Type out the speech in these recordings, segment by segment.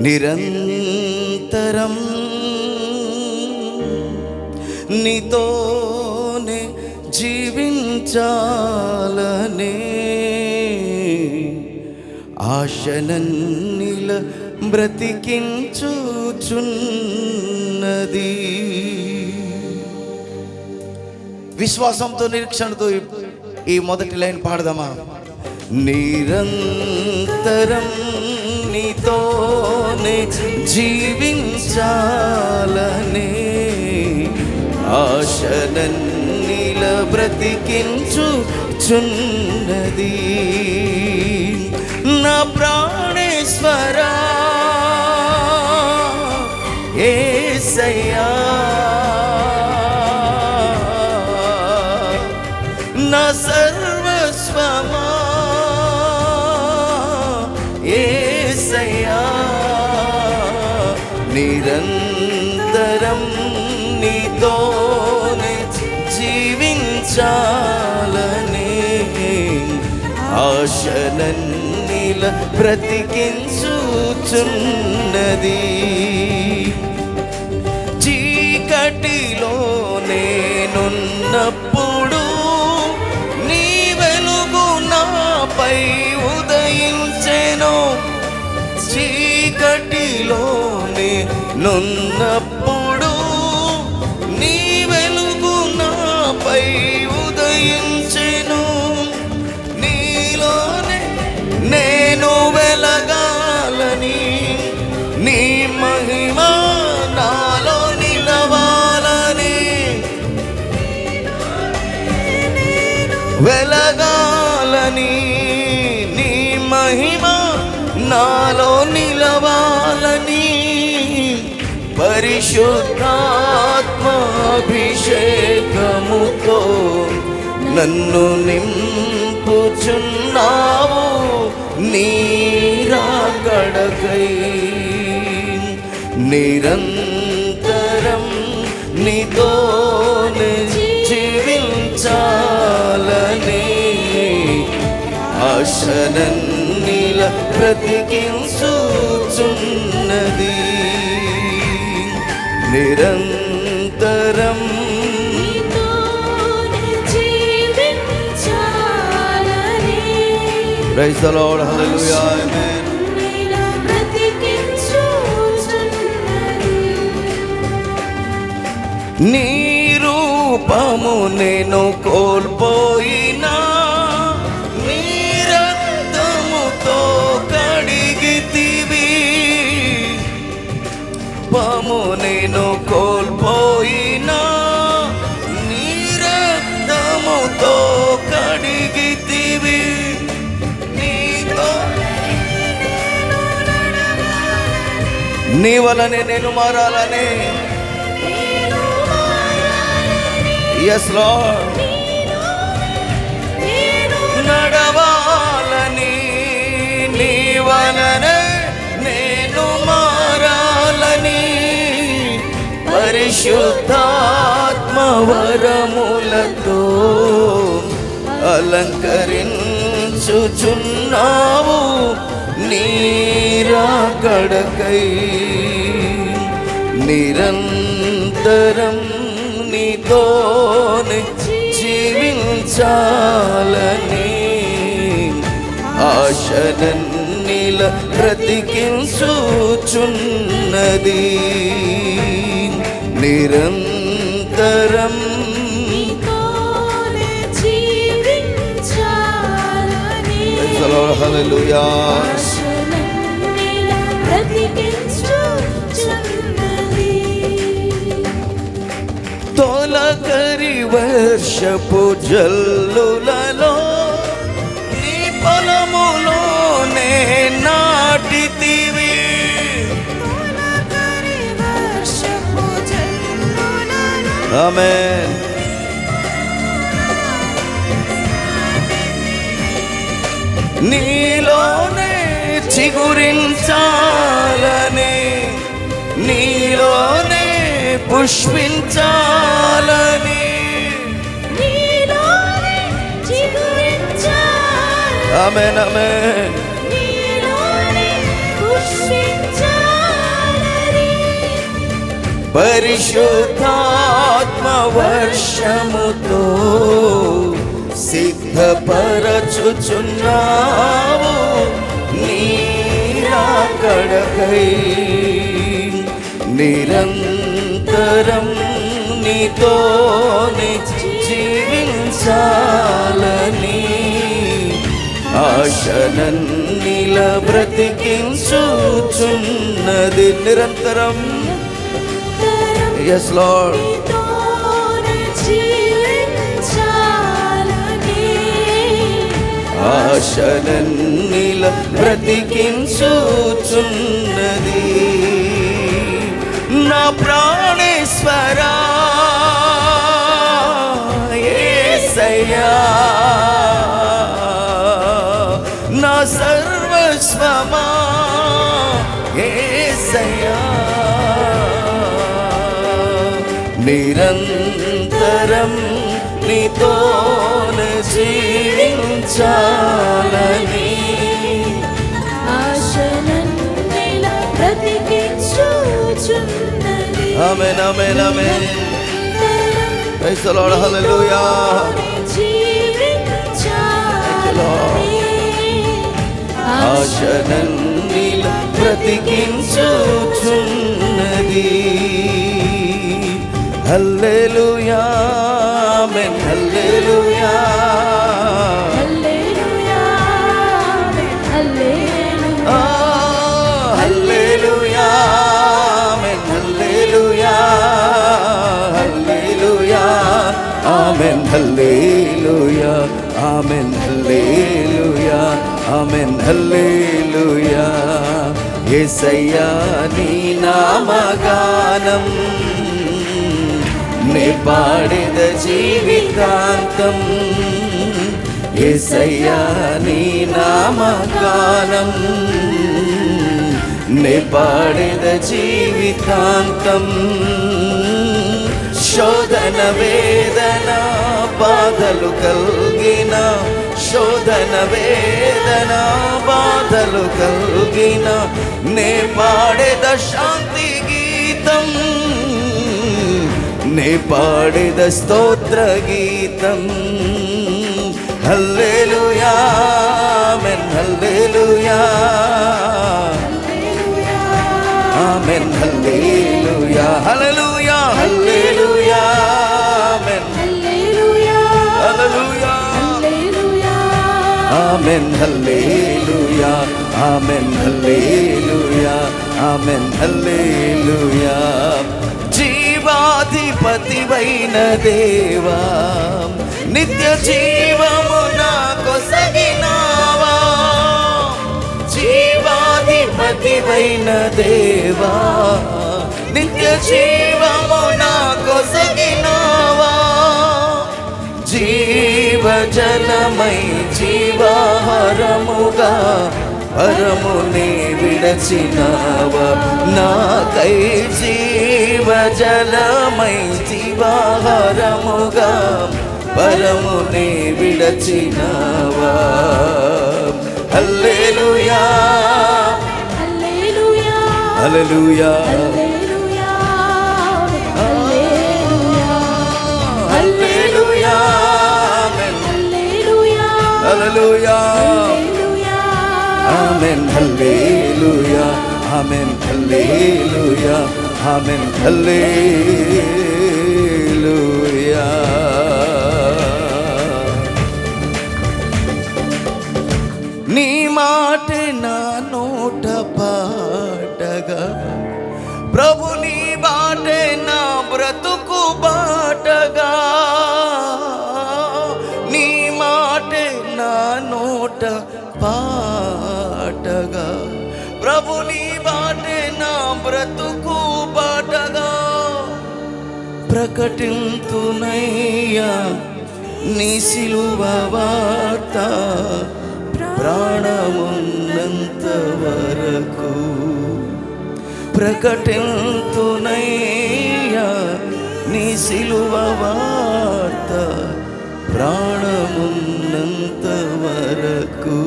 నిరంతరం నీతోనే జీవించాలనే ఆశనన్నిల బ్రతికించుచున్నది. విశ్వాసంతో నిరీక్షణతో ఈ- ఈ మొదటి లైన్ పాడదామా? నిరంతరం నీతోనే జీవించాలనే ఆశనన్నిల బ్రతికించుచున్నది. నా ప్రాణేశ్వరా ఏసయ్యా జీవించాలనే ఆశనన్నిల బ్రతికించుచున్నది. చీకటిలో నేనున్నప్పుడు నీ వెలుగు నాపై ఉదయించెను. చీకటిలో నున్నప్పుడు వెలగాలని నీ మహిమ నాలో నిలవాలని పరిశుద్ధాత్మాభిషేకముతో నన్ను నింపుచున్నావు నీరాకడకై. నిరంతరం నీతోనే ఆశనన్నిల బ్రతికించుచున్నది నిరంతరం Praise the Lord, hallelujah, amen. నీ రూపము నేను కోల్పోయినా రూపము నేను కోల్పోయినా. నీ రక్తముతో కడిగితివి. నీతో నీ వలనే నేను మారాలని. ఎస్ లార్డ్ నడవాలని నీ వలనే నేను మా పరిశుద్ధాత్మ అలంకరించుచున్నావు నీరా కడకై నిరంతరం నీతోనే జీవించాలని ఆశనన్నిల బ్రతికించుచున్నది. నిరంతరం హల్లెలూయా. తొలకరి వర్షపు జల్లులలో ఆమేన్ నీలోనే చిగురించాలని నీలోనే పుష్పించాలని. ఆమెన్ ఆమెన్ నీలోనే పుష్పించాలని. పరిశుద్ధాత్మ వర్షముతో సిద్ధపరచుచున్నావు. నీరా కడకై నిరంతరం నీతో జీవించాలని ఆశనన్నిల బ్రతికించుచున్నది నిరంతరం. ఎస్ లాడ్ ఆశనన్నిల బ్రతికించుచున్నది. నా ప్రాణేశ్వరా ఏసయ్యా. నా సర్వస్వమా. జీవించాలని amen amen amen. Praise the Lord hallelujah ఆశనన్నిల బ్రతికించుచున్నది హల్లెలూయా ఆమెన్. హల్లెలూయా. ఆ hallelujah amen. Hallelujah amen. Hallelujah amen. Hallelujah amen hallelujah జీవితాంతం ఎసయ్యా నీ నామగానం. నే పాడిద జీవితాంతం శోధన వేదన బాధలు కలిగిన శోధన వేదన బాధలు కలిగిన నే పాడేద శాంతి గీతం. నే పాడేద స్తోత్ర గీతం hallelujah amen hallelujah amen hallelujah hallelujah hallelujah amen hallelujah amen hallelujah amen hallelujah amen hallelujah జీవాధిపతివైన దేవా నిత్య జీవము నాకు సగినావా? జీవాధిపతివైన దేవా నిత్య జీవము నాకు సగినావా? జీవజలమై జీవాహారముగా పరముని విడచినావా? నాకై జీవజలమై జీవాహారముగా పరముని విడచినావా? Hallelujah. Hallelujah. Hallelujah. Amen hallelujah. Amen hallelujah. Amen hallelujah. Amen hallelujah. నీ మాట నా నోట పాటగా. ప్రభు నీ బాటే నా బ్రతుకు బాటగా. ప్రకటింతునయ్యా నీ సిలువ వార్త ప్రాణమున్నంత వరకు ప్రకటింతునయ్యా నీ సిలువ వార్త ప్రాణమున్నంత వరకు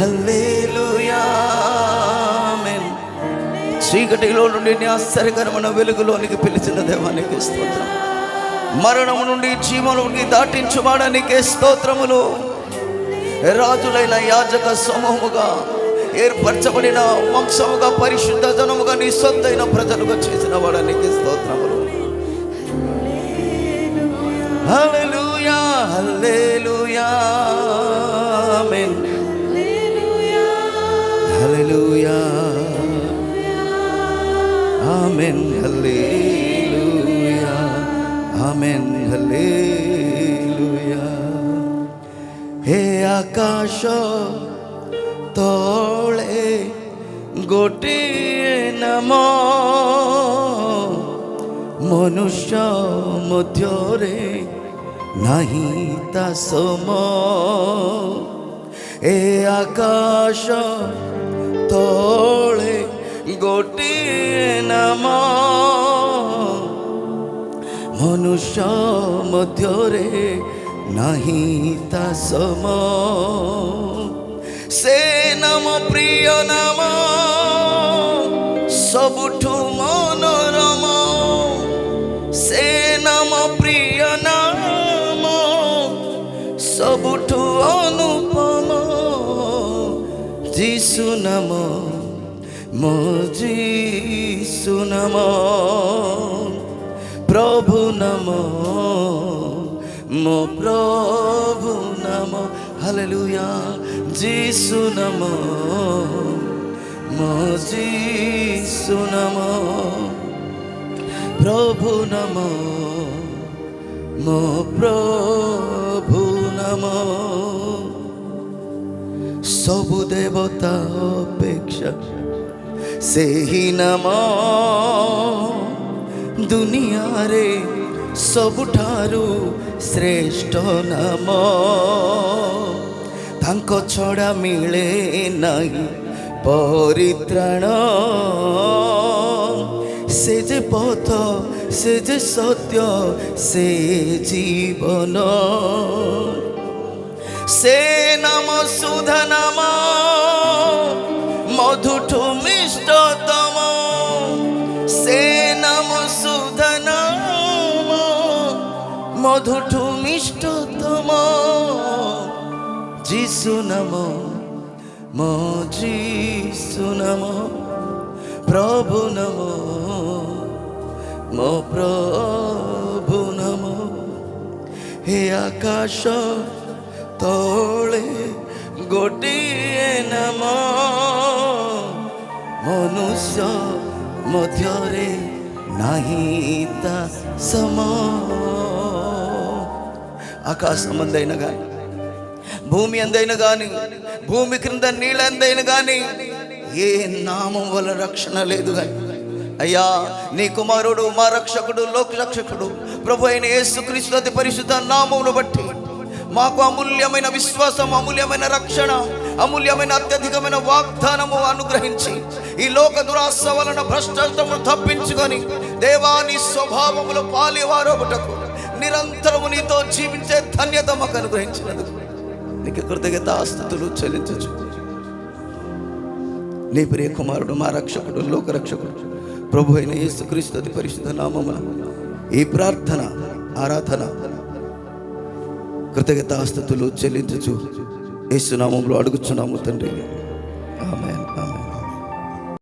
హల్లేలుయా. చీకటిలో నుండి నీ ఆశ్చర్యకరమైన వెలుగులోనికి పిలిచిన దేవానికి స్తోత్రం. మరణము నుండి జీవమునికి దాటించువాడానికి స్తోత్రములు. రాజులైన యాజక సమూహముగా ఏర్పరచబడిన వంశముగా పరిశుద్ధ జనముగా నీ సొంతైన ప్రజలుగా చేసిన వాడానికి స్తోత్రములు. హల్లెలూయా హల్లెలూయా ఆమేన్. హల్లెలూయా. আমেন হলে লুয়া আমেন হলে লুয়া হে আকাশ, তলে গোটিয়ে নাম। মনুষ্য ମଧ୍ୟରେ ନାହିଁ ତା ସମ ଏ ଆକାଶ ତଳ ଗୋଟିଏ ନାମ ମନୁଷ୍ୟ ମଧ୍ୟରେ ନାହିଁ ତା ସମ ସେ ନାମ ପ୍ରିୟ ନାମ ସବୁଠୁ ମନୋରମ ସେ ନାମ ପ୍ରିୟ ନାମ ସବୁଠୁ ଅନୁପମ ଯୀଶୁ ନାମ মজি সুনম প্রভু নম মো প্রভু নম হালেলুয়া জি নম মজি সুনম প্রভু নম মো প্রভু নম সবু দেবতা অপেক্ষা ସେହି ନାମ ଦୁନିଆରେ ସବୁଠାରୁ ଶ୍ରେଷ୍ଠ ନାମ। ତାଙ୍କ ଛଡ଼ା ମିଳେ ନାହିଁ ପରିତ୍ରାଣ। ସେ ଯେ ପଥ ସେ ଯେ ସତ୍ୟ ସେ ଜୀବନ। ସେ ନାମ ସୁଧ ନାମ ମଧୁଠୁ যিসু নম মো যিসু নম প্রভু নম মো প্রভু নম হে আকাশ তলে ଗୋଟିଏ ନାମ ମନୁଷ୍ୟ ମଧ୍ୟରେ ନାହିଁ ତା ସମ ଆକାଶ ସମ୍ବନ୍ଧ ଏଇନା ଗାଏ భూమి అందైన కానీ భూమి క్రింద నీళ్ళందైన కానీ ఏ నామం వల్ల రక్షణ లేదు కానీ అయ్యా నీ కుమారుడు మా రక్షకుడు లోక రక్షకుడు ప్రభు అయిన యేసుక్రీస్తు అతి పరిశుద్ధ నామమును బట్టి మాకు అమూల్యమైన విశ్వాసం అమూల్యమైన రక్షణ అమూల్యమైన అత్యధికమైన వాగ్దానము అనుగ్రహించి ఈ లోక దురాశ వలన భ్రష్టత్వము తప్పించుకొని దేవాని స్వభావములు పాలివారొకటకు నిరంతరము నీతో జీవించే ధన్యత మాకు అనుగ్రహించినందుకు. నీకు కృతజ్ఞత ఆస్తుతులు చెల్లించచ్చు. నీ ప్రియ కుమారుడు మా రక్షకుడు లోక రక్షకుడు ప్రభు అయిన యేసుక్రీస్తు అతి పరిశుద్ధ నామమున ఈ ప్రార్థన ఆరాధన కృతజ్ఞత ఆస్తుతులు చెల్లించచ్చు. యేసునామంలో అడుగుచున్నాము తండ్రి. ఆమె